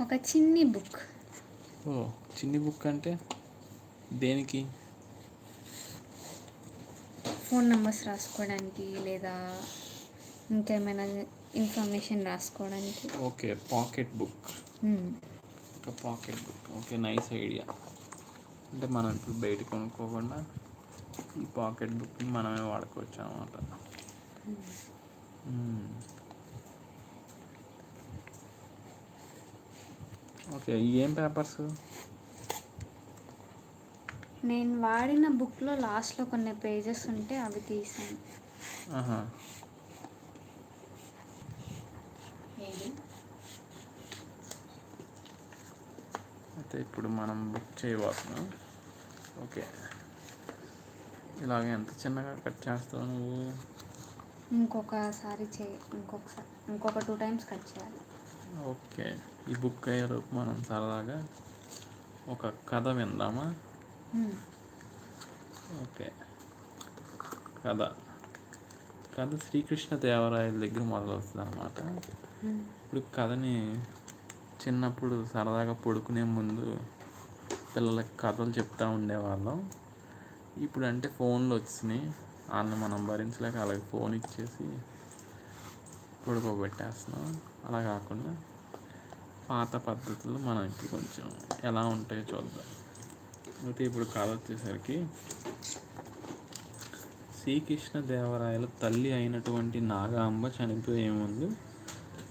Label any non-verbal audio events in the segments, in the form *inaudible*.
ఒక చిన్ని బుక్. ఓ చిన్ని బుక్ అంటే దేనికి? ఫోన్ నెంబర్స్ రాసుకోవడానికి లేదా ఇంకేమైనా ఇన్ఫర్మేషన్ రాసుకోవడానికి. Okay pocket book. ఒక pocket book. Okay nice idea. అంటే మనం ఇప్పుడు బయట కొనుక్కోకుండా ఈ పాకెట్ బుక్ని మనమే వాడుకోవచ్చు అనమాట ఓకే ఏం పేపర్స్? నేను వాడిన బుక్లో లాస్ట్లో కొన్ని పేజెస్ ఉంటే అవి తీసాను. అయితే ఇప్పుడు మనం బుక్ చేయబోతున్నాం. ఓకే. ఇలాగ ఎంత చిన్నగా కట్ చేస్తావు నువ్వు? ఇంకొకసారి చే ఇంకొకసారి ఇంకొక టూ టైమ్స్ కట్ చేయాలి. ఓకే. ఈ బుక్ అయ్యేలోపు మనం సరదాగా ఒక కథ విందామా. ఓకే. కథ. కథ శ్రీకృష్ణ దేవరాయల దగ్గర మొదలవుతుంది అనమాట. ఇప్పుడు కథని చిన్నప్పుడు సరదాగా పడుకునే ముందు పిల్లలకి కథలు చెప్తూ ఉండేవాళ్ళం. ఇప్పుడు అంటే ఫోన్లు వచ్చినాయి. వాళ్ళని మనం భరించలేక అలాగే ఫోన్ ఇచ్చేసి పడుకోబెట్టేస్తున్నాం. అలా కాకుండా పాత పద్ధతులు మనకి కొంచెం ఎలా ఉంటాయో చూద్దాం. అయితే ఇప్పుడు కథ వచ్చేసరికి శ్రీకృష్ణ దేవరాయల తల్లి అయినటువంటి నాగాంబ చనిపోయే ముందు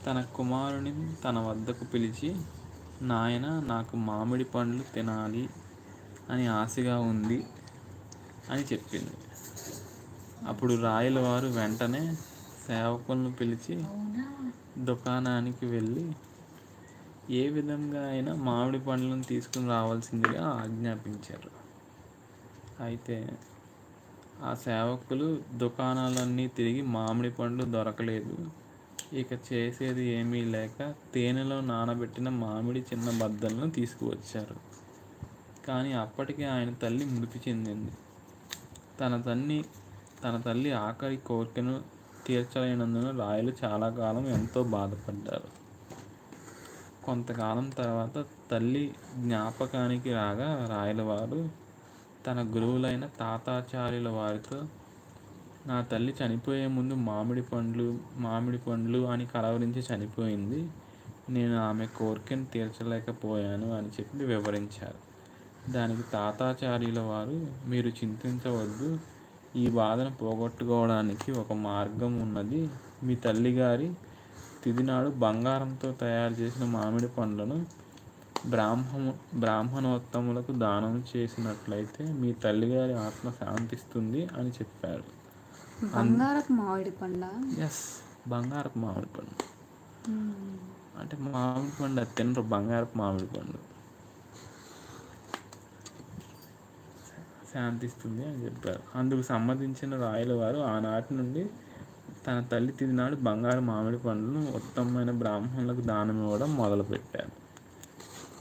తన కుమారుని తన వద్దకు పిలిచి నాయన నాకు మామిడి పండ్లు తినాలి అని ఆశగా ఉంది అని చెప్పింది. అప్పుడు రాయల వారు వెంటనే సేవకులను పిలిచి దుకాణానికి వెళ్ళి ఏ విధంగా అయినా మామిడి పండ్లను తీసుకుని రావాల్సిందిగా ఆజ్ఞాపించారు. అయితే ఆ సేవకులు దుకాణాలన్నీ తిరిగి మామిడి పండ్లు దొరకలేదు. ఇక చేసేది ఏమీ లేక తేనెలో నానబెట్టిన మామిడి చిన్న బద్దలను తీసుకువచ్చారు. కానీ అప్పటికే ఆయన తల్లి మృతి చెందింది. తన తల్లి తన తల్లి ఆఖరి కోరికను తీర్చలేనందున రాయలు చాలా కాలం ఎంతో బాధపడ్డారు. కొంతకాలం తర్వాత తల్లి జ్ఞాపకానికి రాగా రాయలవారు తన గురువులైన తాతాచార్యుల వారితో నా తల్లి చనిపోయే ముందు మామిడి పండ్లు మామిడి పండ్లు అని కలవరించి చనిపోయింది. నేను ఆమె కోరికను తీర్చలేకపోయాను అని చెప్పి వివరించారు. దానికి తాతాచార్యుల వారు మీరు చింతించవద్దు. ఈ బాధను పోగొట్టుకోవడానికి ఒక మార్గం ఉన్నది. మీ తల్లిగారి తిదినాడు బంగారంతో తయారు చేసిన మామిడి పండ్లను బ్రాహ్మణ బ్రాహ్మణోత్తములకు దానం చేసినట్లయితే మీ తల్లిగారి ఆత్మ శాంతిస్తుంది అని చెప్పారు. బంగారపు మామిడి పండ్ల ఎస్ బంగారపు మామిడి పండు. అంటే మామిడి పండు అది తినరు బంగారపు మామిడి పండు. శాంతిస్తుంది అని చెప్పారు. అందుకు సమ్మతించిన రాయల వారు ఆనాటి నుండి తన తల్లి తిరినాడు బంగారు మామిడి పండ్లను ఉత్తమమైన బ్రాహ్మణులకు దానం ఇవ్వడం మొదలుపెట్టారు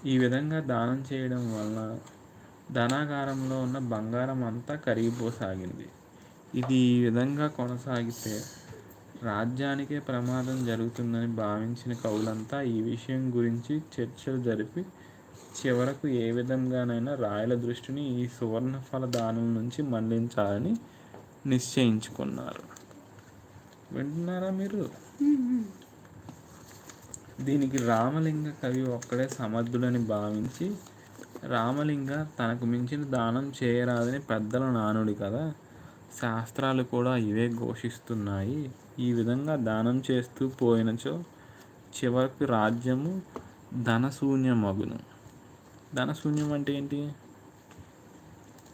ఈ విధంగా దానం చేయడం వలన ధనాగారంలో ఉన్న బంగారం అంతా కరిగిపోసాగింది. ఇది ఈ విధంగా కొనసాగితే రాజ్యానికే ప్రమాదం జరుగుతుందని భావించిన కవులంతా ఈ విషయం గురించి చర్చలు జరిపి చివరకు ఏ విధంగానైనా రాయల దృష్టిని ఈ సువర్ణ ఫల దానం నుంచి మళ్ళించాలని నిశ్చయించుకున్నారు. వింటున్నారా మీరు? దీనికి రామలింగ కవి ఒక్కడే సమర్థుడని భావించి రామలింగ తనకు మించిన దానం చేయరాదని పెద్దల నానుడి కదా. శాస్త్రాలు కూడా ఇవే ఘోషిస్తున్నాయి. ఈ విధంగా దానం చేస్తూ పోయినచో చివరికి రాజ్యము ధనశూన్యమగును. ధనశూన్యం అంటే ఏంటి?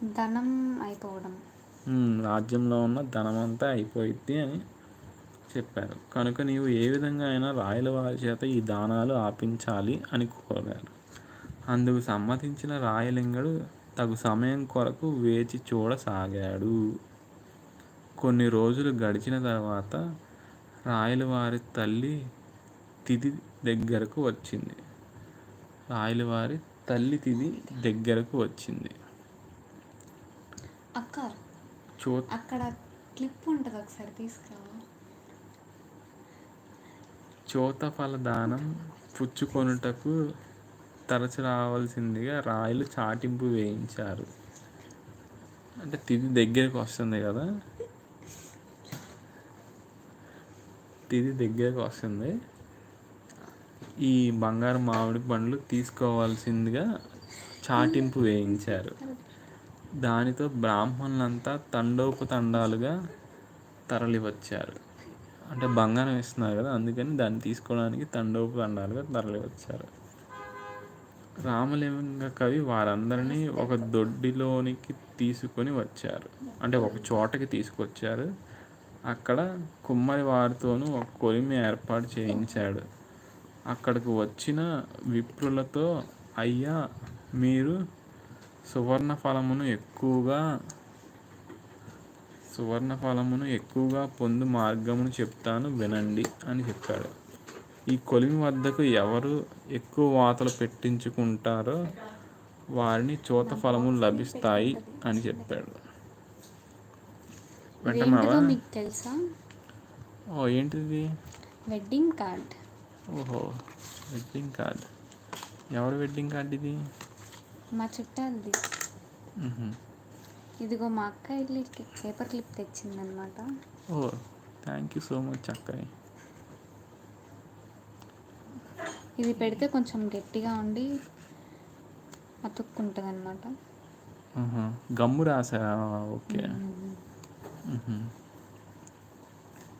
ధనం అయిపోవడం. రాజ్యంలో ఉన్న ధనమంతా అయిపోయిద్ది అని చెప్పారు. కనుక నీవు ఏ విధంగా అయినా రాయల వారి చేత ఈ దానాలు ఆపించాలి అని కోరారు. అందుకు సమ్మతించిన రాయలింగడు తగు సమయం కొరకు వేచి చూడసాగాడు. కొన్ని రోజులు గడిచిన తర్వాత రాయల వారి తల్లి తిథి దగ్గరకు వచ్చింది. రాయల వారి తల్లి తిథి దగ్గరకు వచ్చింది. అక్క చూ అక్కడ క్లిప్ ఉంటుంది ఒకసారి తీసుకురావా? చోతఫల దానం పుచ్చుకొనుటకు తరచు రావాల్సిందిగా రాయలు చాటింపు వేయించారు. అంటే తిది దగ్గరకు వస్తుంది కదా? తిది దగ్గరకు వస్తుంది. ఈ బంగారు మామిడి పండ్లు తీసుకోవాల్సిందిగా చాటింపు వేయించారు. దానితో బ్రాహ్మణులంతా తండోపతండాలుగా తరలివచ్చారు. అంటే బంగారం ఇస్తున్నారు కదా అందుకని దాన్ని తీసుకోవడానికి తండోపతండాలుగా తరలి వచ్చారు. రామలింగ కవి వారందరినీ ఒక దొడ్డిలోనికి తీసుకొని వచ్చారు. అంటే ఒక చోటకి తీసుకొచ్చారు. అక్కడ కుమ్మరి వారితోనూ ఒక కొలిమి ఏర్పాటు చేయించాడు. అక్కడికి వచ్చిన విప్రులతో అయ్యా మీరు సువర్ణ ఫలమును ఎక్కువగా సువర్ణ ఫలమును ఎక్కువగా పొందు మార్గమును చెప్తాను వినండి అని చెప్పాడు. ఈ కొలిమి వద్దకు ఎవరు ఎక్కువ వాతలు పెట్టించుకుంటారో వారిని చూత ఫలములు లభిస్తాయి అని చెప్పాడు. మీకు తెలుసా? ఓ ఏంటిది? Wedding card. ఓహో వెడ్డింగ్ కార్డ్. ఎవరి వెడ్డింగ్ కార్డ్ ఇది? మా చుట్టాలది. ఇదిగో మా అక్క వెళ్ళి పేపర్ క్లిప్ తెచ్చిందనమాట ఓ థ్యాంక్ యూ సో మచ్ అక్కయ్య ఇది పెడితే కొంచెం గట్టిగా ఉండి అతుక్కుంటుంది అనమాట. గమ్ము రాసా ఓకే.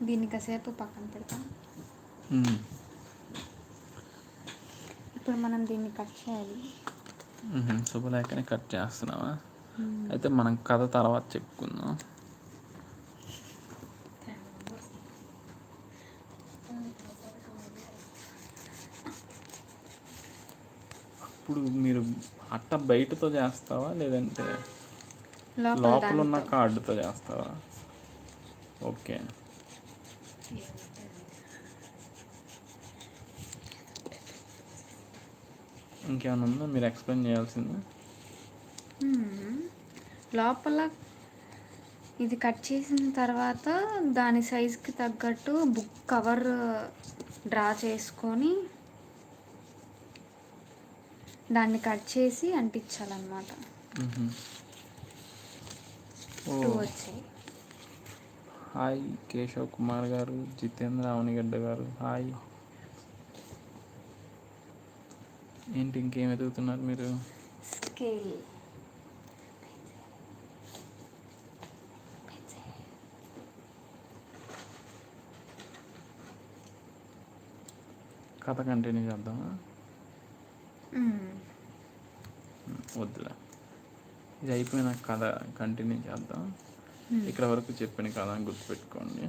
దీన్ని కాసేపు పక్కన పెడతాం. ఇప్పుడు మనం దీన్ని కట్ చేయాలి. శుభలేఖని కట్ చేస్తున్నావా అయితే మనం కథ తర్వాత చెప్పుకుందాం. ఇప్పుడు మీరు అట్ట బయటతో చేస్తావా లేదంటే లోపల ఉన్న. కార్డుతో చేస్తావా? ఓకే. ఇంకేమైనా ఉందా? మీరు ఎక్స్ప్లెయిన్ చేయాల్సింది. లోపల ఇది కట్ చేసిన తర్వాత దాని సైజుకి తగ్గట్టు బుక్ కవర్ డ్రా చేసుకొని దాన్ని కట్ చేసి అంటించాలన్నమాట. వచ్చాయి. హాయ్ కేశవ్ కుమార్ గారు జితేంద్ర అవనిగడ్డ గారు హాయ్. ఏంటి ఇంకేం ఎదుగుతున్నారు మీరు? స్కేల్. కథ కంటిన్యూ చేద్దామా. వద్దులే. ఇది అయిపోయిన కథ కంటిన్యూ చేద్దాం. ఇక్కడ వరకు చెప్పిన కథ గుర్తుపెట్టుకోండి.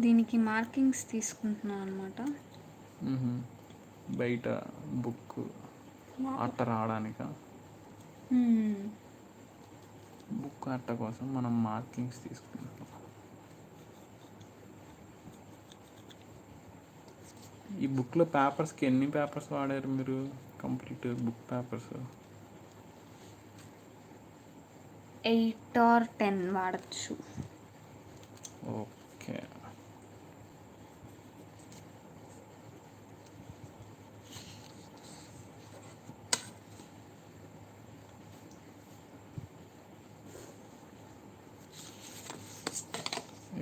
దీనికి మార్కింగ్స్ తీసుకుంటున్నాను అనమాట. బయట బుక్ అట్ట రావడానిక? బుక్ అట్ట కోసం మనం మార్కింగ్స్ తీసుకుంటాం ఈ బుక్లో పేపర్స్కి ఎన్ని పేపర్స్ వాడారు మీరు? Complete book papers eight or ten వాడచ్చు. ఓకే.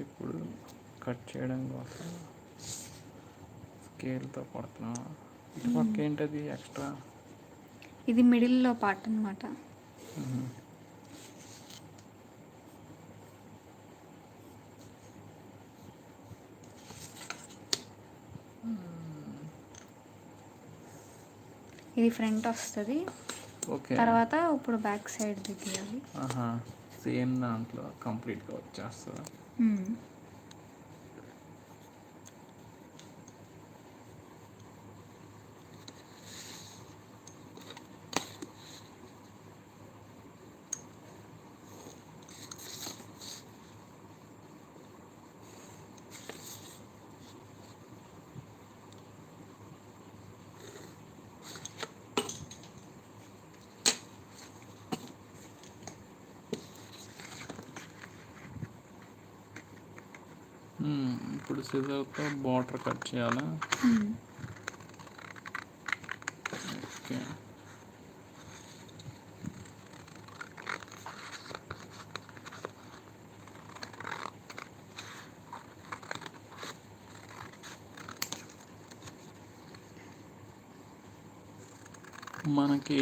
ఇప్పుడు కట్ చేయడం కోసం స్కేల్తో కొడుతున్నా. ఇటు పక్క ఏంటది ఎక్స్ట్రా? ఇది మిడిల్లో పార్ట్ అనమాట ఇది ఫ్రంట్ వస్తుంది. ఓకే. తర్వాత ఇప్పుడు బ్యాక్ సైడ్ ఆహా సేమ్ దాంట్లో కంప్లీట్గా వచ్చేస్తుంది? సిజర్తో బార్డర్ కట్ చేయాలా. ఓకే మనకి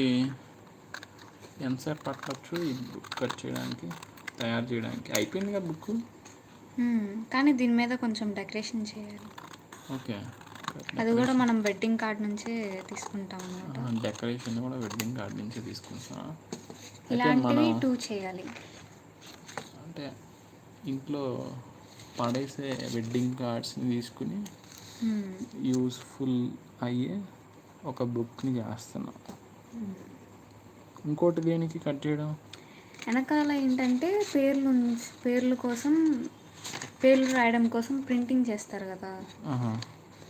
ఎంతసేపు పట్టచ్చు ఈ బుక్ కట్ చేయడానికి తయారు చేయడానికి అయిపోయింది కదా బుక్. కానీ దీని మీద కొంచెం డెకరేషన్ చేయాలి. ఓకే. అది కూడా మనం వెడ్డింగ్ కార్డ్ నుంచే తీసుకుంటాం అన్నమాట. డెకరేషన్ కూడా వెడ్డింగ్ కార్డ్ నుంచి అయితే ఇలాంటివి టూ చేయాలి. అంటే ఇంట్లో పడేసే వెడ్డింగ్ కార్డ్స్ని తీసుకుని. యూస్ఫుల్ అయ్యే ఒక బుక్ని చేస్తున్నాం. ఇంకోటి దేనికి కట్ చేయడం? వెనకాల ఏంటంటే పేర్లు పేర్లు కోసం పేర్లు రాయడం కోసం ప్రింటింగ్ చేస్తారు కదా.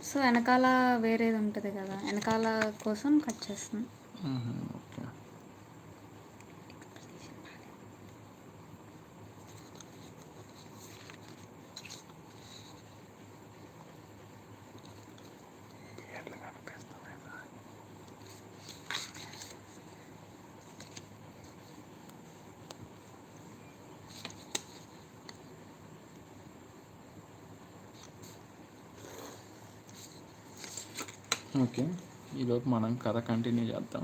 సో వెనకాల వేరేది ఉంటుంది కదా. వెనకాల కోసం కట్ చేస్తున్నాం ఓకే. ఈలోపు మనం కథ కంటిన్యూ చేద్దాం.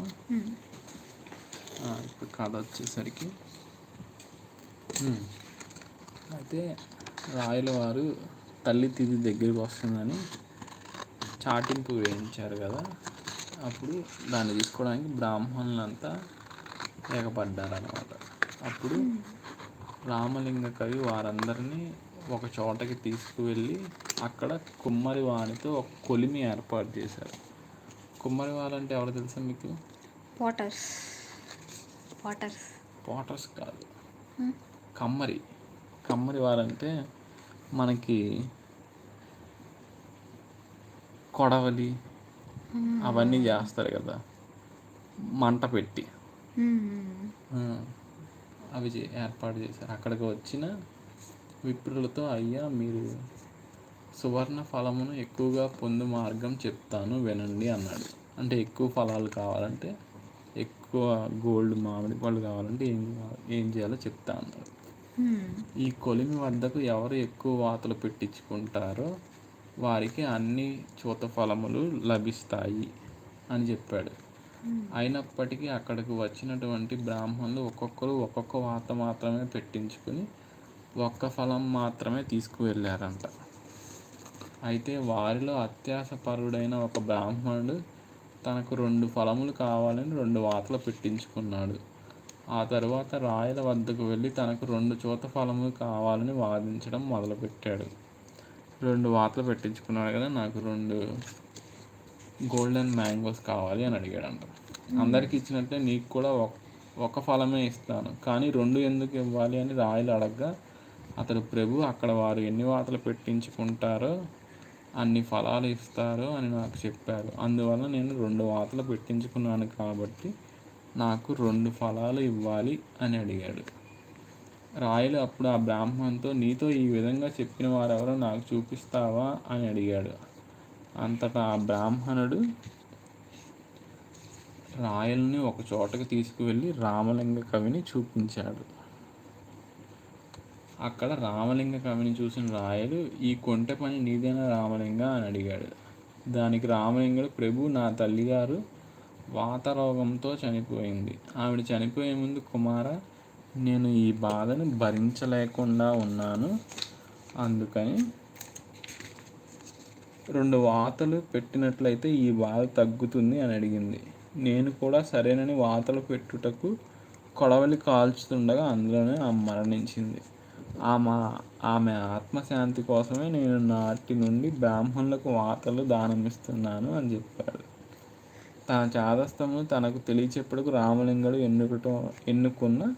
ఇప్పుడు కథ వచ్చేసరికి. అయితే రాయల వారు తల్లి తిది దగ్గరికి వస్తుందని చాటింపు వేయించారు కదా. అప్పుడు దాన్ని తీసుకోవడానికి బ్రాహ్మణులంతా ఏకపడ్డారు అనమాట అప్పుడు రామలింగ కవి వారందరినీ ఒక చోటకి తీసుకువెళ్ళి అక్కడ కుమ్మరి వానితో ఒక కొలిమి ఏర్పాటు చేశారు. కుమ్మరి వారంటే ఎవరు తెలుసా మీకు? వాటర్స్ వాటర్స్ పోటర్స్ కాదు. మ్మ్. కమ్మరి. కమ్మరి వారంటే మనకి కొడవలి. అవన్నీ చేస్తారు కదా. మంట పెట్టి. అవి ఏర్పాటు చేశారు. అక్కడికి వచ్చిన విప్రులతో అయ్యా మీరు సువర్ణ ఫలమును ఎక్కువగా పొందు మార్గం చెప్తాను వినండి అన్నాడు అంటే ఎక్కువ ఫలాలు కావాలంటే ఎక్కువ గోల్డ్ మామిడి పళ్ళు కావాలంటే ఏం ఏం చేయాలో చెప్తా అన్నాడు. ఈ కొలిమి వద్దకు ఎవరు ఎక్కువ వాతలు పెట్టించుకుంటారో వారికి అన్ని చూత ఫలములు లభిస్తాయి అని చెప్పాడు. అయినప్పటికీ అక్కడికి వచ్చినటువంటి బ్రాహ్మణులు ఒక్కొక్కరు ఒక్కొక్క వాత మాత్రమే పెట్టించుకుని ఒక్క ఫలం మాత్రమే తీసుకువెళ్ళారంట అయితే వారిలో అత్యాసపరుడైన ఒక బ్రాహ్మణుడు తనకు రెండు ఫలములు కావాలని రెండు వాతలు పెట్టించుకున్నాడు. ఆ తరువాత రాయల వద్దకు వెళ్ళి తనకు రెండు చోత ఫలములు కావాలని వాదించడం మొదలుపెట్టాడు. రెండు వాతలు పెట్టించుకున్నాడు కదా నాకు రెండు గోల్డెన్ మ్యాంగోస్ కావాలి అని అడిగాడంట. అందరికి ఇచ్చినట్టే నీకు కూడా ఒక ఒక ఫలమే ఇస్తాను. కానీ రెండు ఎందుకు ఇవ్వాలి అని రాయలు అడగగా అతడు ప్రభు అక్కడ వారు ఎన్ని వాతలు పెట్టించుకుంటారో అన్ని ఫలాలు ఇస్తారు అని నాకు చెప్పారు. అందువల్ల నేను రెండు వాతలు పెట్టించుకున్నాను కాబట్టి నాకు రెండు ఫలాలు ఇవ్వాలి అని అడిగాడు. రాయలు అప్పుడు ఆ బ్రాహ్మణుతో నీతో ఈ విధంగా చెప్పిన వారెవరో నాకు చూపిస్తావా? అని అడిగాడు. అంతటా ఆ బ్రాహ్మణుడు రాయల్ని ఒక చోటకి తీసుకువెళ్ళి రామలింగ కవిని చూపించాడు. అక్కడ రామలింగ కవిని చూసిన రాయలు ఈ కొంటె పని నీదేనా రామలింగ? అని అడిగాడు. దానికి రామలింగుడు ప్రభు నా తల్లిగారు వాతరోగంతో చనిపోయింది. ఆవిడ చనిపోయే ముందు కుమార నేను ఈ బాధను భరించలేకుండా ఉన్నాను. అందుకని రెండు వాతలు పెట్టినట్లయితే ఈ బాధ తగ్గుతుంది అని అడిగింది. నేను కూడా సరేనని వాతలు పెట్టుటకు కొడవలి కాల్చుతుండగా అందులోనే ఆమె మరణించింది. ఆమె ఆమె ఆత్మశాంతి కోసమే నేను నాటి నుండి బ్రాహ్మణులకు వాతలు దానమిస్తున్నాను అని చెప్పాడు. తన చాదస్తమును తనకు తెలియచెప్పుడుకు రామలింగుడు ఎన్నుకటం ఎన్నుకున్న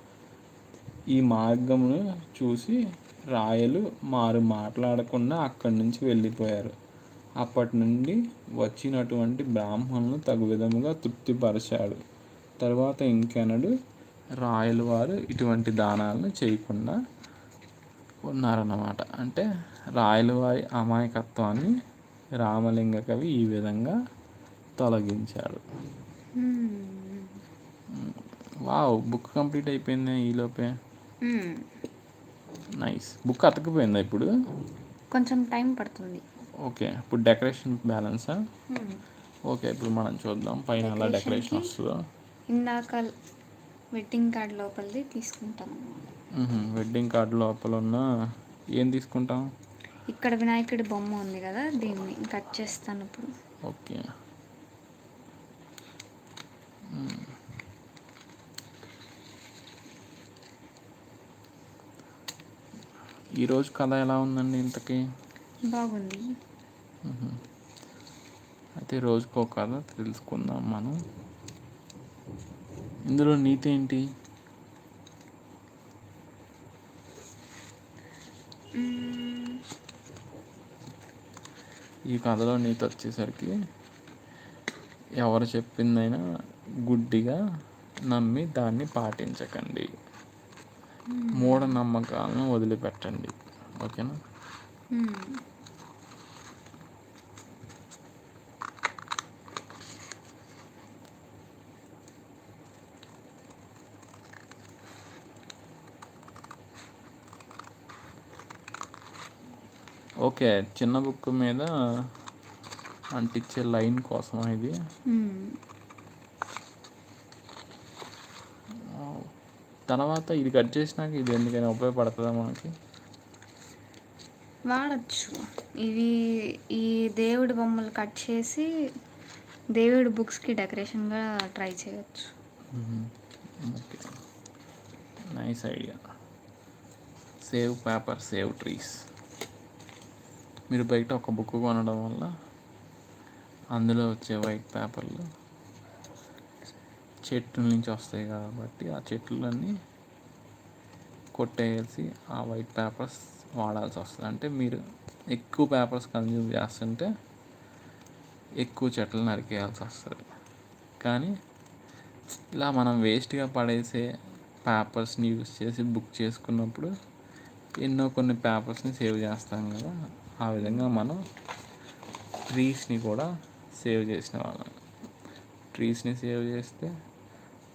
ఈ మార్గమును చూసి రాయలు మారు మాట్లాడకుండా అక్కడి నుంచి వెళ్ళిపోయారు. అప్పటి నుండి వచ్చినటువంటి బ్రాహ్మణులు తగు విధముగా తృప్తిపరిచాడు. తర్వాత ఇంకెనడు రాయల వారు ఇటువంటి దానాలను చేయకుండా ఉన్నారన్నమాట అంటే రాయలవారి అమాయకత్వాన్ని రామలింగ కవి ఈ విధంగా తొలగించాడు. వావ్ బుక్ కంప్లీట్ అయిపోయింది ఈలోపే. నైస్ బుక్ అతకపోయిందా ఇప్పుడు కొంచెం టైం పడుతుంది ఓకే ఇప్పుడు డెకరేషన్ బ్యాలెన్సా. ఓకే ఇప్పుడు మనం చూద్దాం పైన ఎలా డెకరేషన్? వస్తుందో ఇందాక వెడ్డింగ్ కార్డ్ లోపలిది తీసుకుంటాం. వెడ్డింగ్ కార్డు లోపల ఉన్న ఏం తీసుకుంటాం? ఇక్కడ వినాయకుడి బొమ్మ ఉంది కదా దీన్ని కట్ చేస్తాను ఇప్పుడు. ఓకే. ఈరోజు కథ ఎలా ఉందండి ఇంతకీ? బాగుంది. అయితే రోజుకో కథ తెలుసుకుందాం మనం. ఇందులో నీతి ఏంటి? ఈ కథలో నీతి వచ్చేసరికి ఎవరు చెప్పిందైనా గుడ్డిగా నమ్మి దాన్ని పాటించకండి. మూఢనమ్మకాలను వదిలిపెట్టండి. ఓకేనా? ఓకే చిన్న బుక్ మీద అంటించే లైన్ కోసం ఇది. తర్వాత ఇది కట్ చేసినాక ఇది ఎందుకైనా ఉపయోగపడుతుందా మనకి? వాడచ్చు. ఇవి ఈ దేవుడి బొమ్మలు కట్ చేసి దేవుడి బుక్స్కి డెకరేషన్గా ట్రై చేయొచ్చు. Okay. Nice idea. Save paper save trees. మీరు బయట ఒక బుక్ కొనడం వల్ల అందులో వచ్చే వైట్ పేపర్లు చెట్ల నుంచి వస్తాయి కాబట్టి ఆ చెట్లన్నీ కొట్టేసి ఆ వైట్ పేపర్స్ వాడాల్సి వస్తుంది. అంటే మీరు ఎక్కువ పేపర్స్ కన్జ్యూమ్ చేస్తుంటే ఎక్కువ చెట్లు నరికేయాల్సి వస్తుంది. కానీ ఇలా మనం వేస్ట్గా పడేసే పేపర్స్ని యూస్ చేసి బుక్ చేసుకున్నప్పుడు ఎన్నో కొన్ని పేపర్స్ని సేవ్ చేస్తాం కదా. ఆ విధంగా మనం ట్రీస్ని కూడా సేవ్ చేసిన వాళ్ళం. ట్రీస్ని సేవ్ చేస్తే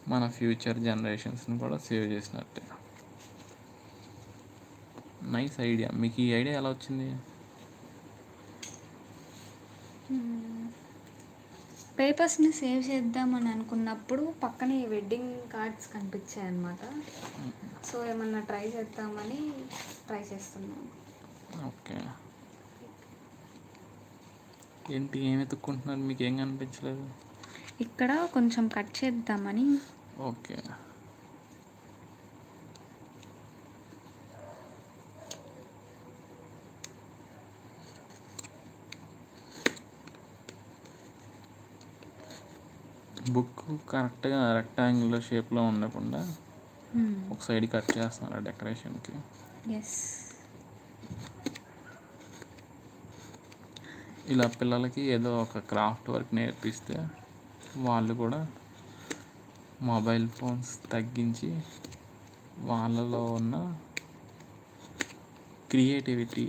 మన ఫ్యూచర్ జనరేషన్స్ని కూడా సేవ్ చేసినట్టే. నైస్ ఐడియా మీకు ఈ ఐడియా ఎలా వచ్చింది? పేపర్స్ని సేవ్ చేద్దామని అనుకున్నప్పుడు పక్కనే వెడ్డింగ్ కార్డ్స్ కనిపించాయి అన్నమాట సో ఏమన్నా ట్రై చేద్దామని ట్రై చేస్తున్నాను ఓకే ఏంటి ఏం వెతుక్కుంటున్నారు? మీకు ఏం కనిపించలేదు? ఇక్కడ కొంచెం కట్ చేద్దామని. ఓకే. బుక్ కరెక్ట్గా రెక్టాంగులర్ షేప్లో ఉండకుండా ఒక సైడ్ కట్ చేస్తున్నారు డెకరేషన్కి. ఎస్ ఇలా పిల్లలకి ఏదో ఒక క్రాఫ్ట్ వర్క్ నేర్పిస్తే వాళ్ళు కూడా మొబైల్ ఫోన్స్ తగ్గించి వాళ్ళలో ఉన్న క్రియేటివిటీ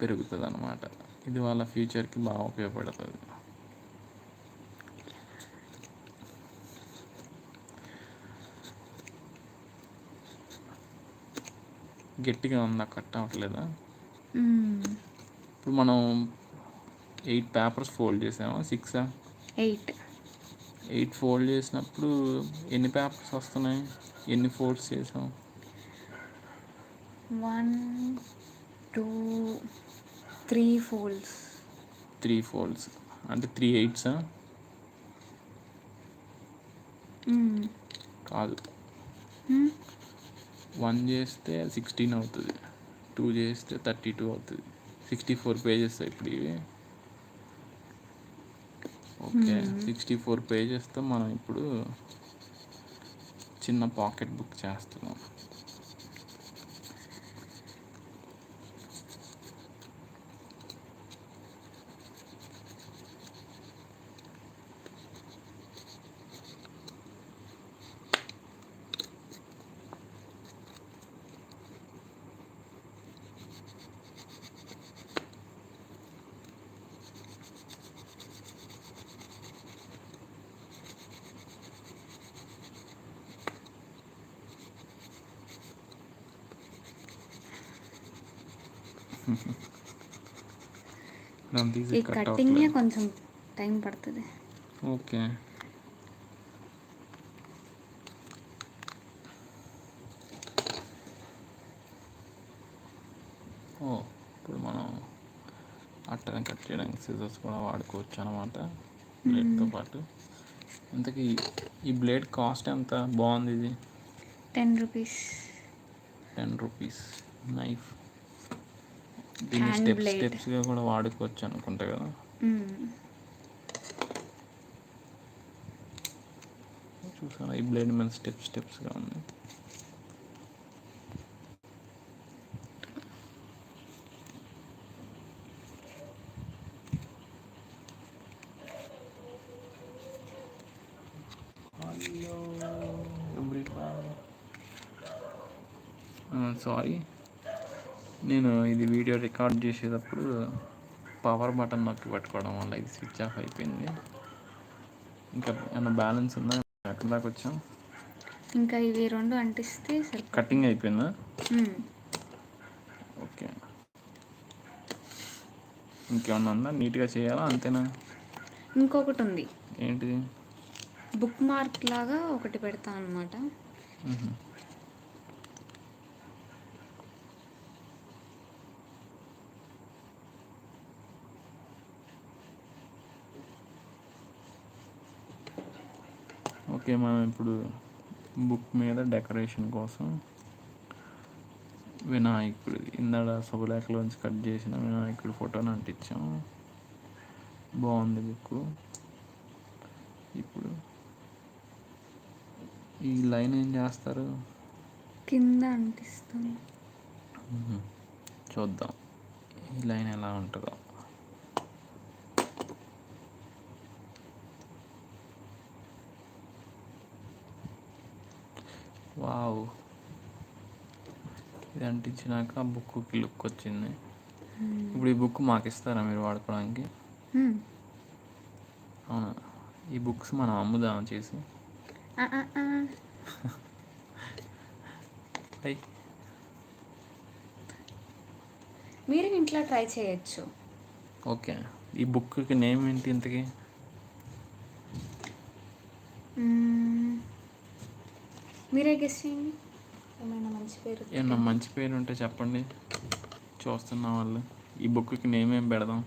పెరుగుతుంది అనమాట ఇది వాళ్ళ ఫ్యూచర్కి బాగా ఉపయోగపడుతుంది. గట్టిగా ఉందా కట్ అవ్వట్లేదా? ఇప్పుడు మనం ఎయిట్ పేపర్స్ ఫోల్డ్ చేసామా సిక్సా? ఎయిట్. ఎయిట్ ఫోల్డ్ చేసినప్పుడు ఎన్ని పేపర్స్ వస్తున్నాయి? ఎన్ని ఫోల్డ్స్ చేసాం one two three folds. Three folds. అంటే త్రీ ఎయిట్సా? కాదు. వన్ చేస్తే సిక్స్టీన్ అవుతుంది. టూ చేస్తే థర్టీ టూ అవుతుంది. సిక్స్టీ ఫోర్ పేజెస్ ఇప్పుడు ఇవి ఓకే. సిక్స్టీ ఫోర్ పేజెస్తో మనం ఇప్పుడు చిన్న పాకెట్ బుక్ చేస్తున్నాం. *laughs* ఈ కొంచెం టైం పడుతుంది. ఓకే ఓ ఇప్పుడు మనం అట్టని కట్ చేయడానికి సిజర్స్ కూడా వాడుకోవచ్చు అనమాట బ్లేడ్తో పాటు. ఇంతకీ ఈ బ్లేడ్ కాస్ట్ ఎంత? బాగుంది ఇది? Ten rupees. Ten rupees. Knife. దీన్ని Hand స్టెప్ blade. స్టెప్స్గా కూడా వాడుకోవచ్చు అనుకుంటా కదా. చూసారా? ఈ బ్లేడ్ మీద స్టెప్ స్టెప్స్గా ఉంది. సారీ నేను ఇది వీడియో రికార్డ్ చేసేటప్పుడు పవర్ బటన్ నొక్కి పట్టుకోవడం వల్ల ఇది స్విచ్ ఆఫ్ అయిపోయింది. ఇంకా ఏమన్నా బ్యాలెన్స్ ఉందా? ఎక్కడ దాకా వచ్చాం ఇంకా ఇవి రెండు అంటిస్తే కటింగ్ అయిపోయిందా. ఓకే. ఇంకేమన్నా ఉందా? నీట్గా చేయాలా? అంతేనా? ఇంకొకటి ఉంది. ఏంటిది? బుక్ మార్క్ లాగా ఒకటి పెడతా అనమాట ఓకే మనం ఇప్పుడు బుక్ మీద డెకరేషన్ కోసం వినాయకుడు ఇందాడ శుభలేఖలోంచి కట్ చేసిన వినాయకుడు ఫోటోని అంటించాం బాగుంది బుక్ ఇప్పుడు ఈ లైన్ ఏం చేస్తారు? కింద అంటిస్తాం. చూద్దాం. ఈ లైన్ ఎలా ఉంటుందో. వావ్. ఇది అంటించినాక ఆ బుక్కి లుక్ వచ్చింది. ఇప్పుడు ఈ బుక్ మాకు ఇస్తారా మీరు వాడుకోవడానికి? మ్మ్. అవునా. ఈ బుక్స్ మనం అమ్ముదాం చేసి. మీరు ఇంట్లో ట్రై చేయొచ్చు. ఓకే ఈ బుక్కి నేమ్ ఏంటి ఇంతకి? మ్మ్. మీరే గెస్ చేయండి. ఏమైనా మంచి పేరు ఏమన్నా మంచి పేరు ఉంటే చెప్పండి. చూస్తున్న వాళ్ళు. ఈ బుక్కి నేమ్ ఏం పెడదాం?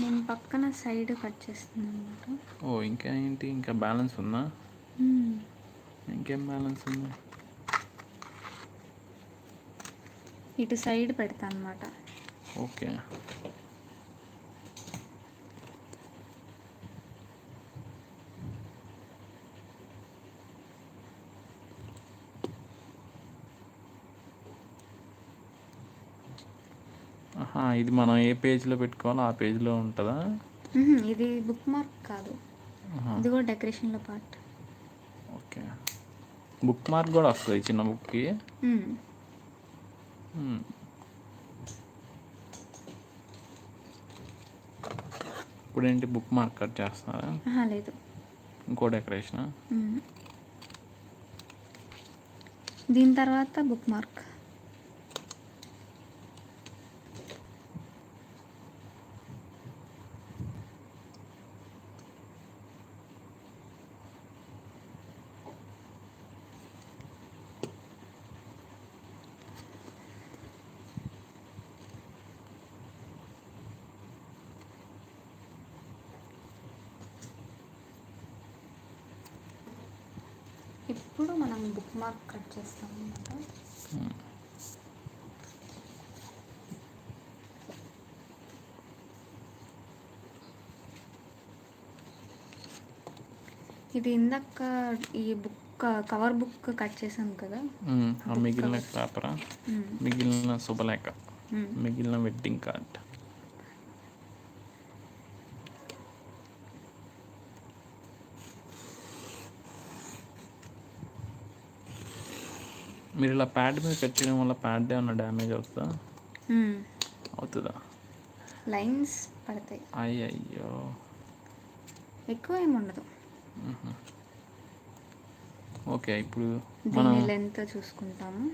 నేను పక్కన సైడ్ కట్ చేస్తున్నాను అనమాట ఓ ఇంకా ఏంటి? ఇంకా బ్యాలెన్స్ ఉందా? ఇంకేం బ్యాలెన్స్ ఉంది? ఇటు సైడ్ పెడతా అనమాట ఓకే. ఇది మనం ఏ పేజ్లో పెట్టుకోవాలో ఆ పేజ్లో ఉంటుందా? ఇది బుక్ మార్క్ కాదు. ఇది కూడా డెకరేషన్లో పార్ట్ ఓకే. బుక్ మార్క్ కూడా వస్తుంది చిన్న బుక్కి. ఇప్పుడు ఏంటి బుక్ మార్క్ కట్ చేస్తున్నారా? లేదు. ఇంకో డెకరేషన్. దీని తర్వాత బుక్ మార్క్ ఇప్పుడు మనం బుక్ మార్క్ కట్ చేస్తాం ఇది ఇందాక ఈ బుక్ కవర్ బుక్ కట్ చేసాం కదా? మిగిలిన పేపరా. మిగిలిన శుభలేఖ. మిగిలిన వెడ్డింగ్ కార్డ్. మీరు ఇలా ప్యాడ్ మీద కట్ చేయడం వల్ల ప్యాడ్ ఏమన్నా డ్యామేజ్ అవుతుందా. అవుతుందా? లైన్స్ పడతాయి. అయ్యయ్యో. ఎక్కువ ఏమి ఉండదు. ఓకే ఇప్పుడు మనం లెంత్ చూసుకుంటాము.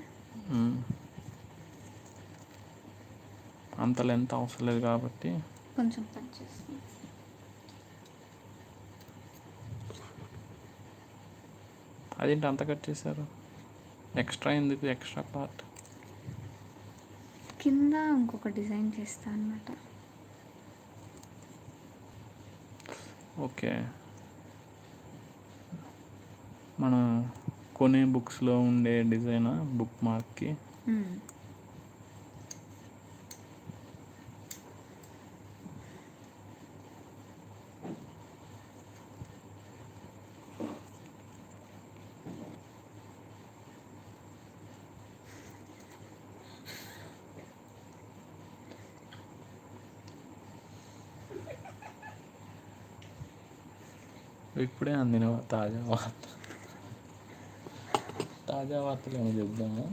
అంత లెంత్ అవసరం లేదు కాబట్టి కొంచెం కట్ అదేంటి అంత కట్ చేశారు? ఎక్స్ట్రా ఎందుకు ఎక్స్ట్రా పార్ట్ కింద ఇంకొక డిజైన్ చేస్తాను అనమాట ఓకే. మనం కొనే బుక్స్లో ఉండే డిజైన్ బుక్ మార్క్కి ఇప్పుడే అందిన తాజా వార్త. తాజా వార్తలు ఏమో చెప్దామా.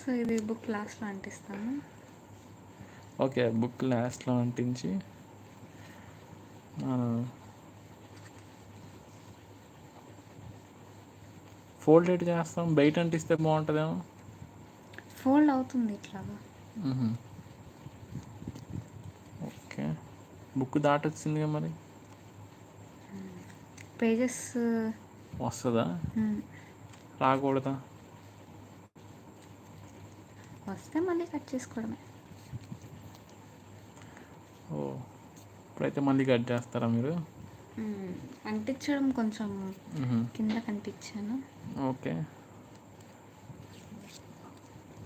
సో ఇది బుక్ లాస్ట్లో అంటిస్తాను ఓకే బుక్ లాస్ట్లో అంటించి ఫోల్డ్ ఎట్ చేస్తాం. బయట అంటిస్తే బాగుంటుందేమో. ఫోల్డ్ అవుతుంది ఇట్లాగా మ్మ్. ఓకే బుక్ దాటొచ్చిందిగా మరి. పేజెస్ వస్తుందా? రాకూడదా? వస్తే మళ్ళీ కట్ చేసుకోవడమే. ఓ ఇప్పుడైతే మళ్ళీ కట్ చేస్తారా మీరు. అంటించడం కొంచెం. కింద కనిపించాను. Okay.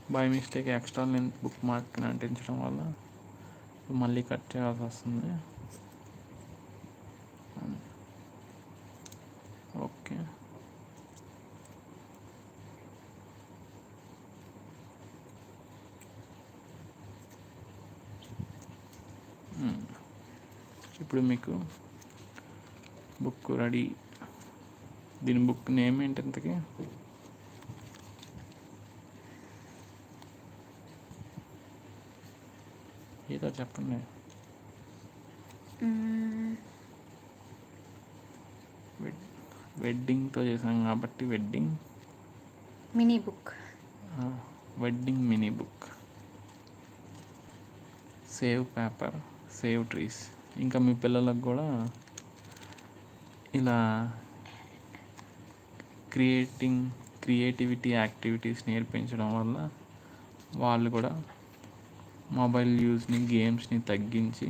By mistake extra length book మార్క్ని అంటించడం వల్ల. మళ్ళీ కట్ చేయాల్సి వస్తుంది. ఓకే. ఇప్పుడు మీకు బుక్ రెడీ. దీని బుక్ నేమ్ ఏంటి ఇంతకీ? ఏదో చెప్పండి. వెడ్డింగ్తో చేసాం కాబట్టి wedding. Mini book. Wedding mini book. Save paper save trees. ఇంకా మీ పిల్లలకు కూడా ఇలా క్రియేటింగ్ క్రియేటివిటీ యాక్టివిటీస్ నేర్పించడం వల్ల వాళ్ళు కూడా మొబైల్ యూస్ని గేమ్స్ని తగ్గించి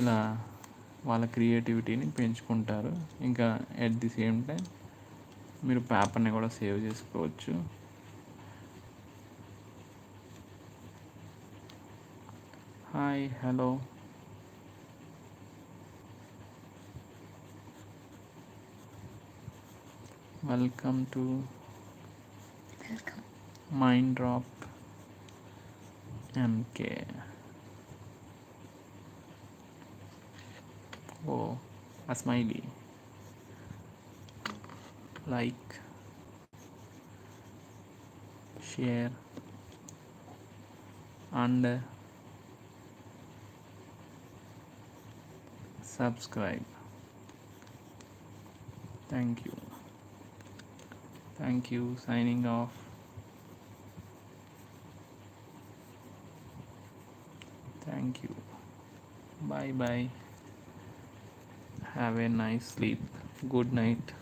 ఇలా వాళ్ళ క్రియేటివిటీని పెంచుకుంటారు. ఇంకా ఎట్ ది సేమ్ టైం మీరు పేపర్ని కూడా సేవ్ చేసుకోవచ్చు. Hi hello welcome to mind drop M K O smiley Like, share. And subscribe. Thank you. Thank you. Signing off. Thank you. Bye bye have a nice sleep. Good night